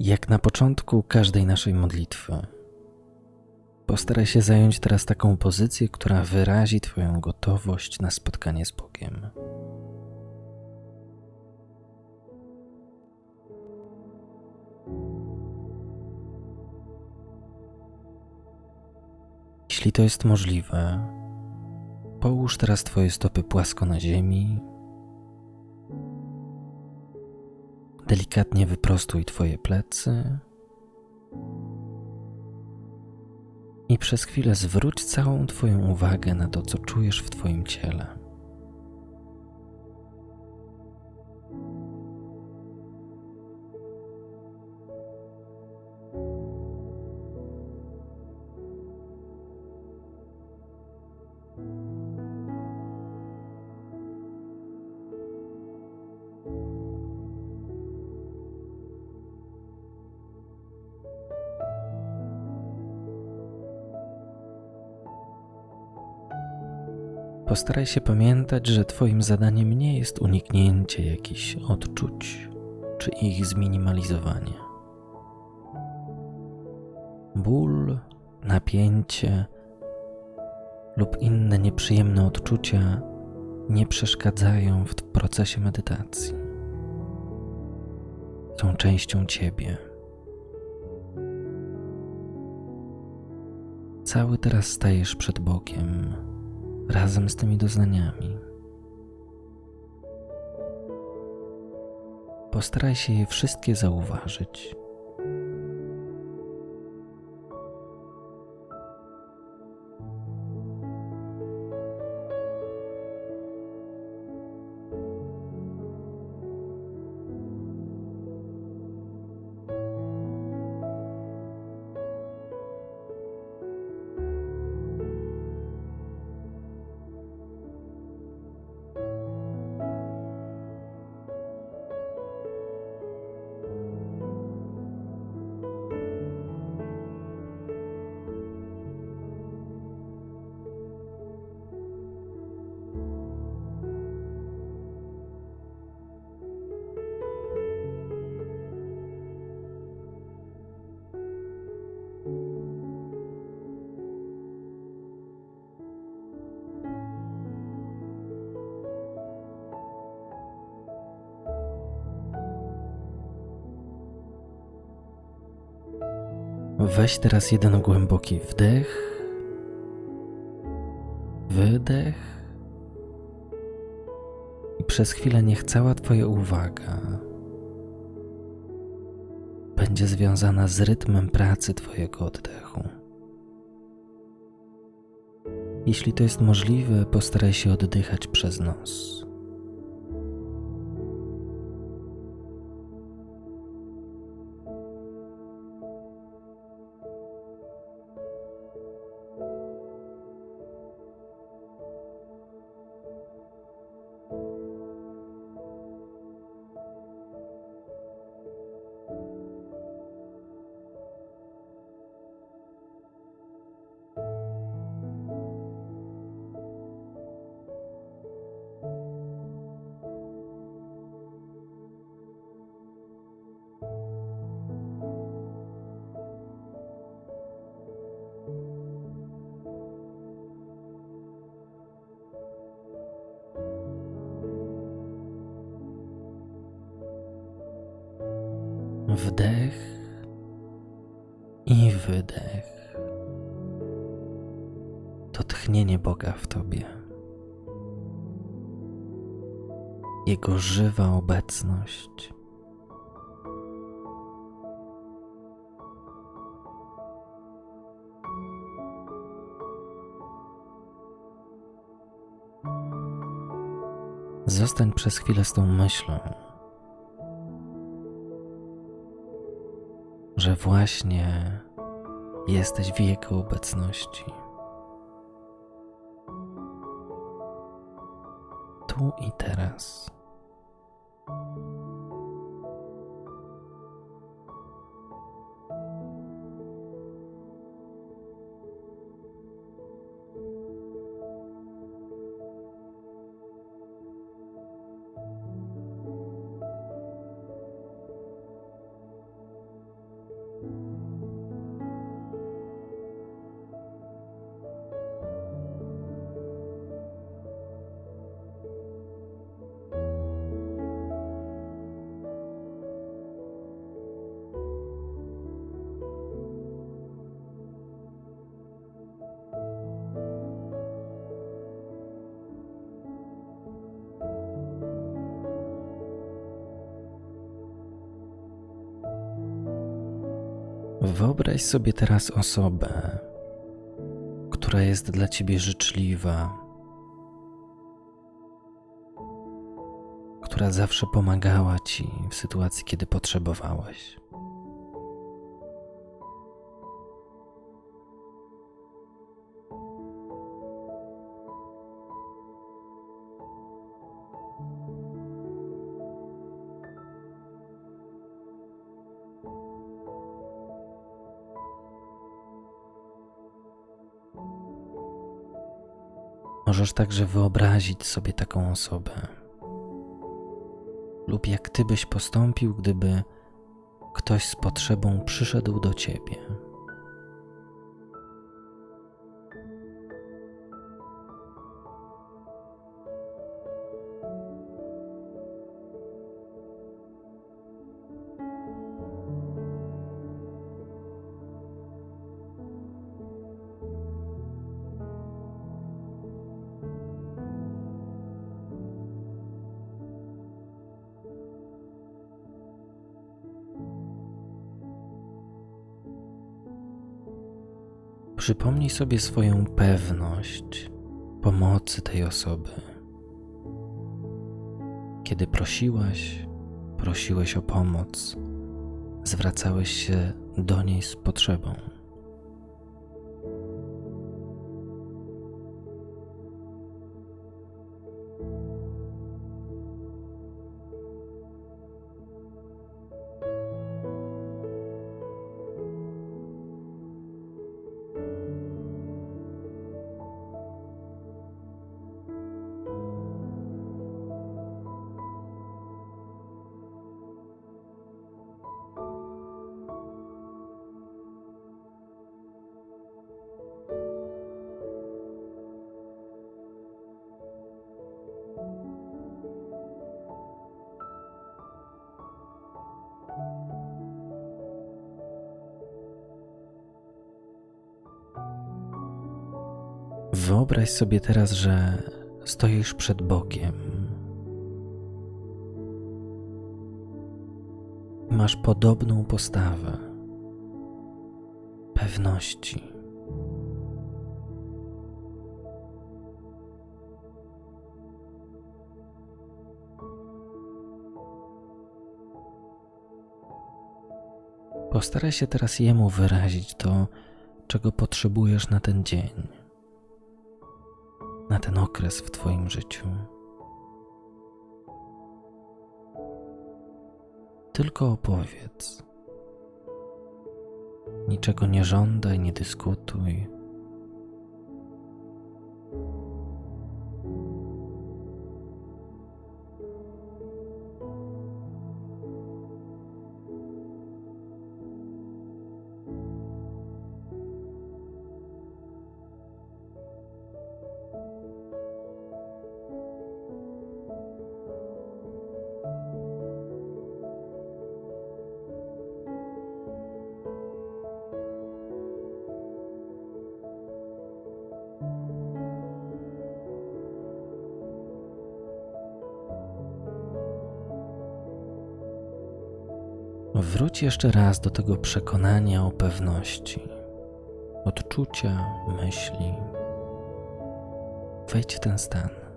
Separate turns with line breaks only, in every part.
Jak na początku każdej naszej modlitwy, postaraj się zająć teraz taką pozycję, która wyrazi Twoją gotowość na spotkanie z Bogiem. Jeśli to jest możliwe, połóż teraz Twoje stopy płasko na ziemi. Delikatnie wyprostuj Twoje plecy. I przez chwilę zwróć całą Twoją uwagę na to, co czujesz w Twoim ciele. Postaraj się pamiętać, że Twoim zadaniem nie jest uniknięcie jakichś odczuć czy ich zminimalizowanie. Ból, napięcie lub inne nieprzyjemne odczucia nie przeszkadzają w procesie medytacji. Są częścią Ciebie. Cały teraz stajesz przed Bogiem razem z tymi doznaniami. Postaraj się je wszystkie zauważyć. Weź teraz jeden głęboki wdech, wydech i przez chwilę niech cała Twoja uwaga będzie związana z rytmem pracy Twojego oddechu. Jeśli to jest możliwe, postaraj się oddychać przez nos. Wdech i wydech. To tchnienie Boga w Tobie. Jego żywa obecność. Zostań przez chwilę z tą myślą. Właśnie jesteś w Jego obecności. Tu i teraz. Wyobraź sobie teraz osobę, która jest dla ciebie życzliwa, która zawsze pomagała ci w sytuacji, kiedy potrzebowałeś. Możesz także wyobrazić sobie taką osobę, lub jak ty byś postąpił, gdyby ktoś z potrzebą przyszedł do ciebie. Przypomnij sobie swoją pewność pomocy tej osoby. Kiedy prosiłaś, prosiłeś o pomoc, zwracałeś się do niej z potrzebą. Wyobraź sobie teraz, że stoisz przed Bogiem. Masz podobną postawę pewności. Postaraj się teraz Jemu wyrazić to, czego potrzebujesz na ten dzień na ten okres w Twoim życiu. Tylko opowiedz. Niczego nie żądaj, nie dyskutuj. Wróć jeszcze raz do tego przekonania o pewności, odczucia, myśli. Wejdź w ten stan.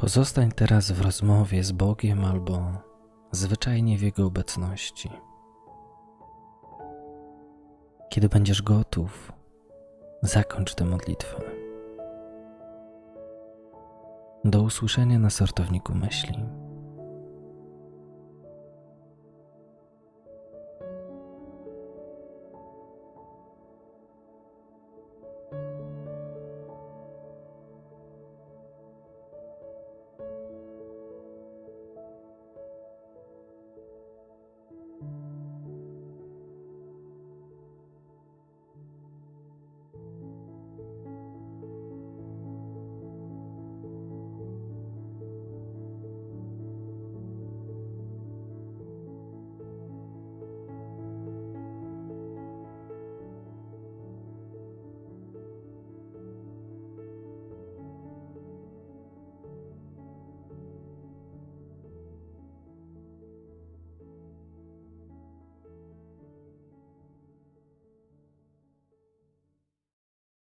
Pozostań teraz w rozmowie z Bogiem albo zwyczajnie w Jego obecności. Kiedy będziesz gotów, zakończ tę modlitwę. Do usłyszenia na sortowniku myśli.